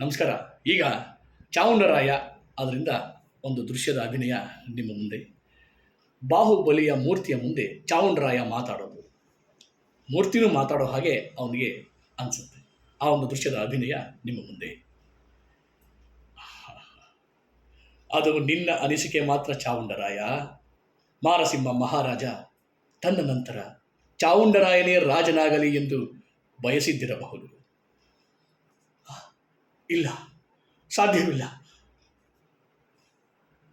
ನಮಸ್ಕಾರ. ಈಗ ಚಾವುಂಡರಾಯ ಅದರಿಂದ ಒಂದು ದೃಶ್ಯದ ಅಭಿನಯ ನಿಮ್ಮ ಮುಂದೆ. ಬಾಹುಬಲಿಯ ಮೂರ್ತಿಯ ಮುಂದೆ ಚಾವುಂಡರಾಯ ಮಾತಾಡೋದು. ಮೂರ್ತಿನೂ ಮಾತಾಡೋ ಹಾಗೆ ಅವನಿಗೆ ಅನಿಸುತ್ತೆ. ಆ ಒಂದು ದೃಶ್ಯದ ಅಭಿನಯ ನಿಮ್ಮ ಮುಂದೆ. ಅದು ನಿನ್ನ ಅನಿಸಿಕೆ ಮಾತ್ರ ಚಾವುಂಡರಾಯ ಮಾರಸಿಂಹ ಮಹಾರಾಜ, ತನ್ನ ನಂತರ ಚಾವುಂಡರಾಯನೇ ರಾಜನಾಗಲಿ ಎಂದು ಬಯಸಿದ್ದಿರಬಹುದು. ಇಲ್ಲ. ಸಾಧ್ಯವಿಲ್ಲ.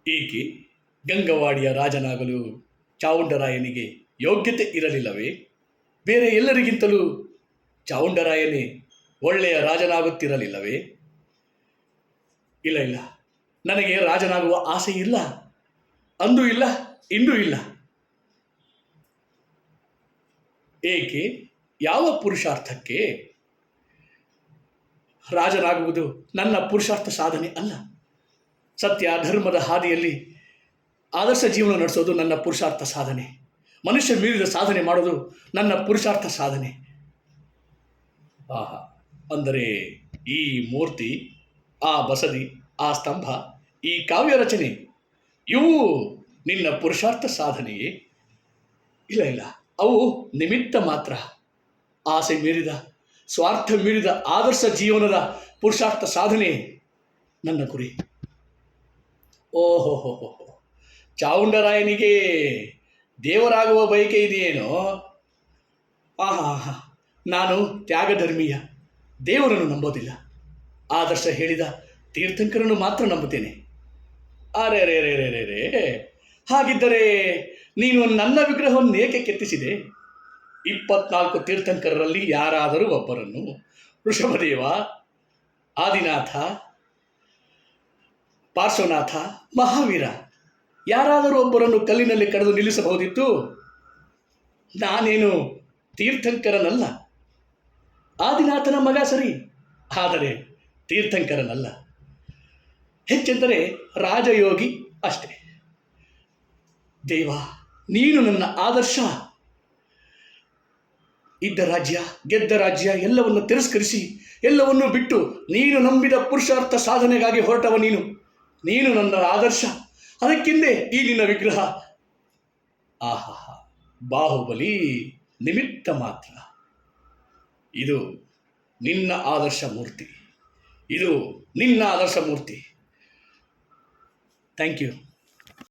ಏಕೆ? ಗಂಗವಾಡಿಯ ರಾಜನಾಗಲು ಚಾವುಂಡರಾಯನಿಗೆ ಯೋಗ್ಯತೆ ಇರಲಿಲ್ಲವೇ? ಬೇರೆ ಎಲ್ಲರಿಗಿಂತಲೂ ಚಾವುಂಡರಾಯನೇ ಒಳ್ಳೆಯ ರಾಜನಾಗುತ್ತಿರಲಿಲ್ಲವೇ? ಇಲ್ಲ ಇಲ್ಲ. ನನಗೆ ರಾಜನಾಗುವ ಆಸೆ ಇಲ್ಲ. ಅಂದೂ ಇಲ್ಲ, ಇಂದೂ ಇಲ್ಲ. ಏಕೆ? ಯಾವ ಪುರುಷಾರ್ಥಕ್ಕೆ? ರಾಜನಾಗುವುದು ನನ್ನ ಪುರುಷಾರ್ಥ ಸಾಧನೆ ಅಲ್ಲ. ಸತ್ಯ ಧರ್ಮದ ಹಾದಿಯಲ್ಲಿ ಆದರ್ಶ ಜೀವನ ನಡೆಸೋದು ನನ್ನ ಪುರುಷಾರ್ಥ ಸಾಧನೆ. ಮನುಷ್ಯ ಮೀರಿದ ಸಾಧನೆ ಮಾಡೋದು ನನ್ನ ಪುರುಷಾರ್ಥ ಸಾಧನೆ. ಆಹಾ, ಅಂದರೆ ಈ ಮೂರ್ತಿ, ಆ ಬಸದಿ, ಆ ಸ್ತಂಭ, ಈ ಕಾವ್ಯ ರಚನೆ, ಇವು ನಿನ್ನ ಪುರುಷಾರ್ಥ ಸಾಧನೆಯೇ? ಇಲ್ಲ ಇಲ್ಲ, ಅವು ನಿಮಿತ್ತ ಮಾತ್ರ. ಆಸೆ ಮೀರಿದ ಸ್ವಾರ್ಥ ಮೀರಿದ ಆದರ್ಶ ಜೀವನದ ಪುರುಷಾರ್ಥ ಸಾಧನೆ ನನ್ನ ಗುರಿ. ಓಹೋ ಚಾವುಂಡರಾಯನಿಗೆ ದೇವರಾಗುವ ಬಯಕೆ ಇದೆಯೇನೋ? ಆಹಾ ನಾನು ತ್ಯಾಗಧರ್ಮೀಯ. ದೇವರನ್ನು ನಂಬೋದಿಲ್ಲ. ಆದರ್ಶ ಹೇಳಿದ ತೀರ್ಥಂಕರನ್ನು ಮಾತ್ರ ನಂಬುತ್ತೇನೆ. ಅರೆ ರೇ ರೇ ರೇ ರೇ ರೇ ಹಾಗಿದ್ದರೆ ನೀನು ನನ್ನ ವಿಗ್ರಹವನ್ನು ಏಕೆ ಕೆತ್ತಿಸಿದೆ? ಇಪ್ಪತ್ನಾಲ್ಕು ತೀರ್ಥಂಕರರಲ್ಲಿ ಯಾರಾದರೂ ಒಬ್ಬರನ್ನು ಋಷಭದೇವ, ಆದಿನಾಥ, ಪಾರ್ಶ್ವನಾಥ, ಮಹಾವೀರ ಯಾರಾದರೂ ಒಬ್ಬರನ್ನು ಕಲ್ಲಿನಲ್ಲಿ ಕಡಿದು ನಿಲ್ಲಿಸಬಹುದಿತ್ತು? ನಾನೇನು ತೀರ್ಥಂಕರನಲ್ಲ. ಆದಿನಾಥನ ಮಗ ಸರಿ, ಆದರೆ ತೀರ್ಥಂಕರನಲ್ಲ. ಹೆಚ್ಚೆಂದರೆ ರಾಜಯೋಗಿ ಅಷ್ಟೇ. ದೇವ, ನೀನು ನನ್ನ ಆದರ್ಶ. ಇದ್ದ ರಾಜ್ಯ, ಗೆದ್ದ ರಾಜ್ಯ ಎಲ್ಲವನ್ನು ತಿರಸ್ಕರಿಸಿ, ಎಲ್ಲವನ್ನೂ ಬಿಟ್ಟು ನೀನು ನಂಬಿದ ಪುರುಷಾರ್ಥ ಸಾಧನೆಗಾಗಿ ಹೊರಟವ ನೀನು. ನೀನು ನನ್ನ ಆದರ್ಶ. ಅದಕ್ಕಿಂದೆ ಈ ನಿನ್ನ ವಿಗ್ರಹ. ಆಹಾ, ಬಾಹುಬಲಿ ನಿಮಿತ್ತ ಮಾತ್ರ. ಇದು ನಿನ್ನ ಆದರ್ಶ ಮೂರ್ತಿ. ಇದು ನಿನ್ನ ಆದರ್ಶ ಮೂರ್ತಿ. Thank you